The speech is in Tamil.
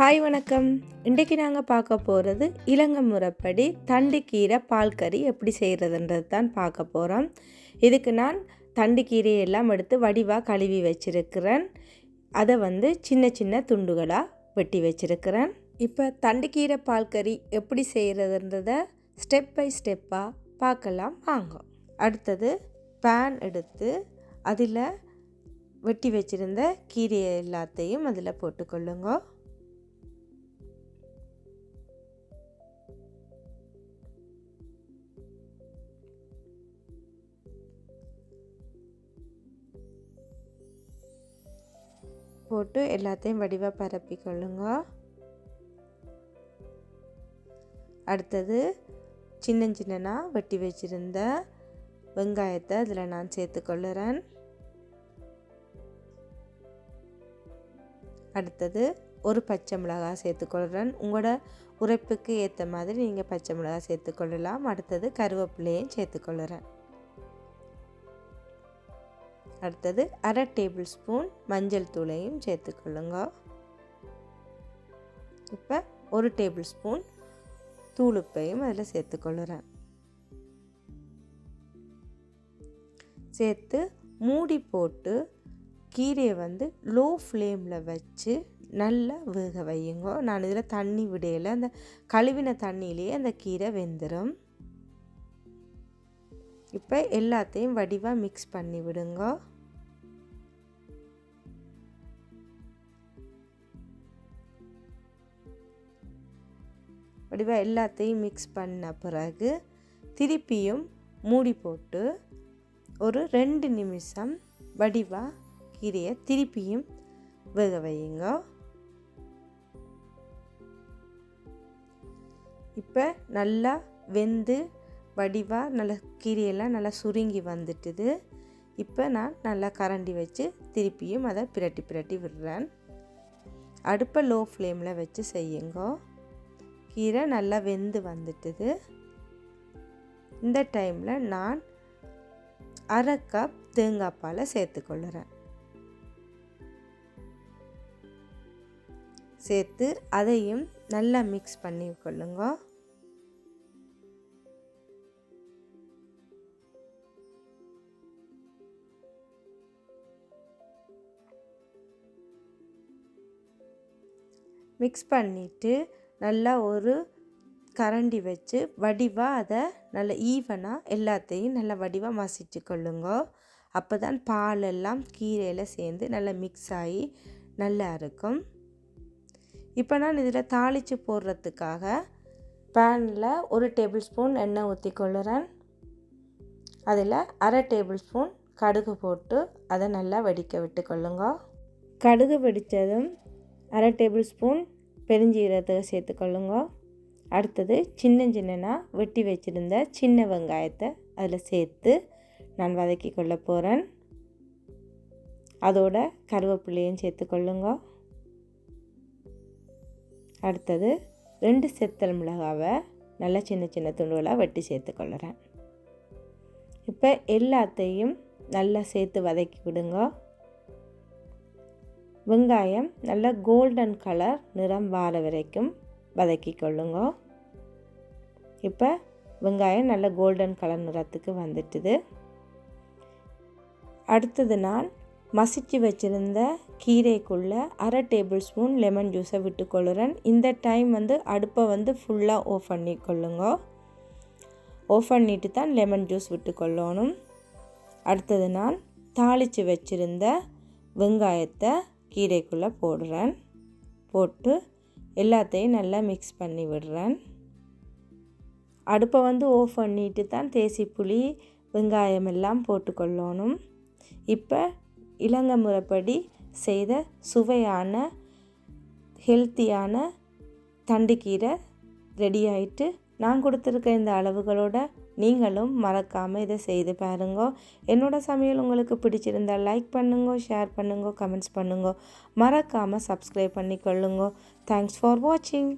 ஹாய் வணக்கம். இன்றைக்கி நாங்கள் பார்க்க போகிறது இலங்கை முறைப்படி தண்டுக்கீரை பால் கறி எப்படி செய்கிறதுன்றது தான் பார்க்க போகிறோம் இதுக்கு நான் தண்டுக்கீரையை எல்லாம் எடுத்து வடிவாக கழுவி வச்சுருக்கிறேன். அதை வந்து சின்ன சின்ன துண்டுகளாக வெட்டி வச்சிருக்கிறேன். இப்போ தண்டுக்கீரை பால் கறி எப்படி செய்கிறதுன்றத ஸ்டெப் பை ஸ்டெப்பாக பார்க்கலாம். வாங்க. அடுத்தது பேன் எடுத்து அதில் வெட்டி வச்சிருந்த கீரையை எல்லாத்தையும் அதில் போட்டுக்கொள்ளுங்க. போட்டு எல்லாத்தையும் வடிவாக பரப்பிக்கொள்ளுங்க. அடுத்தது சின்ன சின்னனாக வெட்டி வச்சுருந்த வெங்காயத்தை அதில் நான் சேர்த்துக்கொள்ளுறேன் அடுத்தது ஒரு பச்சை மிளகாய் சேர்த்துக்கொள்கிறேன் உங்களோட உரைப்புக்கு ஏற்ற மாதிரி நீங்கள் பச்சை மிளகாய் சேர்த்துக்கொள்ளலாம் அடுத்தது கருவேப்பிலையும் சேர்த்துக்கொள்கிறேன் அடுத்தது அரை டேபிள் ஸ்பூன் மஞ்சள் தூளையும் சேர்த்துக்கொள்ளுங்க. இப்போ ஒரு டேபிள் ஸ்பூன் தூளுப்பையும் அதில் சேர்த்துக்கொள்ளுறேன். சேர்த்து மூடி போட்டு கீரையை வந்து லோ ஃப்ளேமில் வச்சு நல்லா வேக வையுங்க. நான் இதில் தண்ணி விடையில் அந்த கழுவின தண்ணியிலேயே அந்த கீரை வெந்துடும் இப்போ எல்லாத்தையும் வடிவாக மிக்ஸ் பண்ணி விடுங்க. வடிவாக எல்லாத்தையும் மிக்ஸ் பண்ண பிறகு திருப்பியும் மூடி போட்டு ஒரு ரெண்டு நிமிஷம் வடிவாக கீரையை திருப்பியும் வேக வையுங்க. இப்போ நல்லா வெந்து வடிவாக நல்லா கீரையெல்லாம் நல்லா சுருங்கி வந்துட்டுது. இப்போ நான் நல்லா கரண்டி வச்சு திருப்பியும் அதை பிரட்டி பிரட்டி விடுறேன். அடுப்பை லோ ஃப்ளேமில் வச்சு செய்யுங்க. கீரை நல்லா வெந்து வந்துட்டுது. இந்த டைமில் நான் அரை கப் தேங்காய் பாலை சேர்த்துக்கொள்ளுறேன் சேர்த்து அதையும் நல்லா மிக்ஸ் பண்ணி கொள்ளுங்க. மிக்ஸ் பண்ணிவிட்டு நல்லா ஒரு கரண்டி வச்சு வடிவாக அதை நல்லா ஈவனாக எல்லாத்தையும் நல்லா வடிவாக மசிச்சு கொள்ளுங்க. அப்போ தான் பாலெல்லாம் கீரையில் சேர்ந்து நல்லா மிக்ஸ் ஆகி நல்லா இருக்கும். இப்போ நான் இதில் தாளித்து போடுறதுக்காக பேனில் ஒரு டேபிள் ஸ்பூன் எண்ணெய் ஊற்றி கொள்ளுறேன். அதில் அரை டேபிள் ஸ்பூன் கடுகு போட்டு அதை நல்லா வெடிக்க விட்டு கொள்ளுங்க. கடுகு வெடித்ததும் அரை டேபிள் ஸ்பூன் பெருஞ்சீரகத்தை சேர்த்துக்கொள்ளுங்க. அடுத்தது சின்ன சின்னனாக வெட்டி வச்சுருந்த சின்ன வெங்காயத்தை அதில் சேர்த்து நான் வதக்கி கொள்ள போகிறேன் அதோட கருவேப்பிள்ளையும் சேர்த்துக்கொள்ளுங்க. அடுத்தது ரெண்டு செத்தல் மிளகாவை நல்லா சின்ன சின்ன துண்டுகளாக வெட்டி சேர்த்துக்கொள்ளுறேன் இப்போ எல்லாத்தையும் நல்லா சேர்த்து வதக்கி விடுங்க. வெங்காயம் நல்ல கோல்டன் கலர் நிறம் வார வரைக்கும் வதக்கி கொள்ளுங்க. இப்போ வெங்காயம் நல்ல கோல்டன் கலர் நிறத்துக்கு வந்துட்டுது. அடுத்தது நான் மசிச்சு வச்சுருந்த கீரைக்குள்ளே அரை டேபிள் ஸ்பூன் லெமன் ஜூஸை விட்டுக்கொள்ளுறேன் இந்த டைம் வந்து அடுப்பை வந்து ஃபுல்லாக ஆஃப் பண்ணி கொள்ளுங்க. ஆஃப் பண்ணிட்டு தான் லெமன் ஜூஸ் விட்டுக்கொள்ளணும் அடுத்தது நான் தாளித்து வச்சுருந்த வெங்காயத்தை கீரைக்குள்ளே போடுறேன். போட்டு எல்லாத்தையும் நல்லா மிக்ஸ் பண்ணி விடுறேன். அடுப்பை வந்து ஆஃப் பண்ணிட்டு தான் தேசி புளி வெங்காயம் எல்லாம் போட்டுக்கொள்ளணும். இப்போ இலங்கை முறைப்படி செய்த சுவையான ஹெல்த்தியான தண்டுக்கீரை ரெடி ஆயிட்டு நான் கொடுத்துருக்க இந்த அளவுகளோட நீங்களும் மறக்காமல் இதை செய்து பாருங்க. என்னோடய சமையல் உங்களுக்கு பிடிச்சிருந்தால் லைக் பண்ணுங்க ஷேர் பண்ணுங்க கமெண்ட்ஸ் பண்ணுங்க. மறக்காமல் சப்ஸ்கிரைப் பண்ணிக்கொள்ளுங்க. தேங்க்ஸ் ஃபார் வாட்சிங்